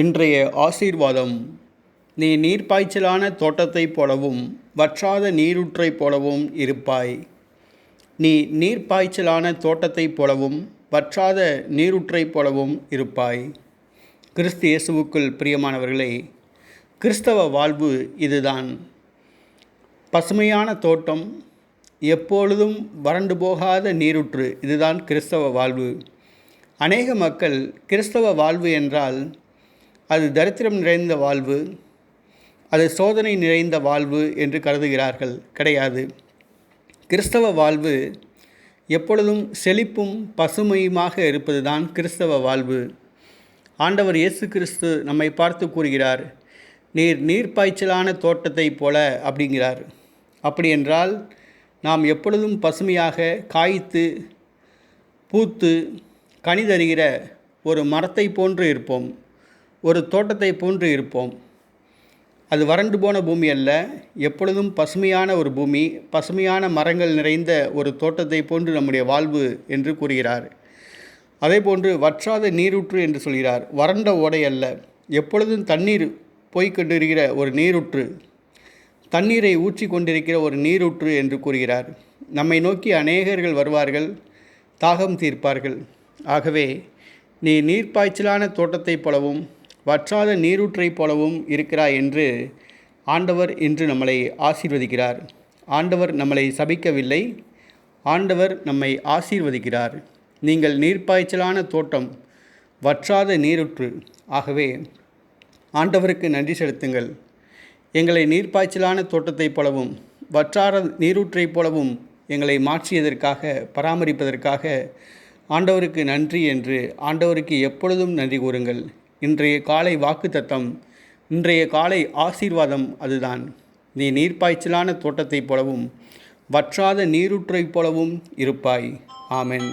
இன்றைய ஆசீர்வாதம் நீ நீர்ப்பாய்ச்சலான தோட்டத்தைப் போலவும் வற்றாத நீரூற்றைப் போலவும் இருப்பாய். நீ நீர்ப்பாய்ச்சலான தோட்டத்தைப் போலவும் வற்றாத நீரூற்றைப் போலவும் இருப்பாய். கிறிஸ்து இயேசுவுக்குள் பிரியமானவர்களே கிறிஸ்தவ வாழ்வு இதுதான். பசுமையான தோட்டம் எப்பொழுதும் வறண்டு போகாத நீரூற்று இதுதான் கிறிஸ்தவ வாழ்வு. அநேக மக்கள் கிறிஸ்தவ வாழ்வு என்றால் அது தரித்திரம் நிறைந்த வாழ்வு அது சோதனை நிறைந்த வாழ்வு என்று கருதுகிறார்கள். கிடையாது. கிறிஸ்தவ வாழ்வு எப்பொழுதும் செழிப்பும் பசுமையுமாக இருப்பது தான் கிறிஸ்தவ வாழ்வு. ஆண்டவர் இயேசு கிறிஸ்து நம்மை பார்த்து கூறுகிறார் நீர் நீர்ப்பாய்ச்சலான தோட்டத்தைப் போல அப்படிங்கிறார். அப்படி என்றால் நாம் எப்பொழுதும் பசுமையாக காய்த்து பூத்து கனி தருகிற ஒரு மரத்தை போன்று இருப்போம். ஒரு தோட்டத்தை போன்று இருப்போம். அது வறண்டு போன பூமி அல்ல எப்பொழுதும் பசுமையான ஒரு பூமி பசுமையான மரங்கள் நிறைந்த ஒரு தோட்டத்தை போன்று நம்முடைய வாழ்வு என்று கூறுகிறார். அதே போன்று வற்றாத நீரூற்று என்று சொல்கிறார். வறண்ட ஓடை அல்ல எப்பொழுதும் தண்ணீர் போய்கொண்டிருக்கிற ஒரு நீரூற்று தண்ணீரை ஊற்றி கொண்டிருக்கிற ஒரு நீரூற்று என்று கூறுகிறார். நம்மை நோக்கி அநேகர்கள் வருவார்கள் தாகம் தீர்ப்பார்கள். ஆகவே நீ நீர்ப்பாய்ச்சலான தோட்டத்தைப் போலவும் வற்றாத நீரூற்றைப் போலவும் இருக்கிறாய் என்று ஆண்டவர் இன்று நம்மளை ஆசீர்வதிக்கிறார். ஆண்டவர் நம்மளை சபிக்கவில்லை. ஆண்டவர் நம்மை ஆசீர்வதிக்கிறார். நீங்கள் நீர்ப்பாய்ச்சலான தோட்டம் வற்றாத நீரூற்று. ஆகவே ஆண்டவருக்கு நன்றி செலுத்துங்கள். எங்களை நீர்ப்பாய்ச்சலான தோட்டத்தைப் போலவும் வற்றார நீரூற்றைப் போலவும் எங்களை மாற்றியதற்காக பராமரிப்பதற்காக ஆண்டவருக்கு நன்றி என்று ஆண்டவருக்கு எப்பொழுதும் நன்றி கூறுங்கள். இன்றைய காலை வாக்கு தத்தம் இன்றைய காலை ஆசீர்வாதம் அதுதான். நீ நீர்ப்பாய்ச்சலான தோட்டத்தைப் போலவும் வற்றாத நீரூற்றைப் போலவும் இருப்பாய். ஆமென்.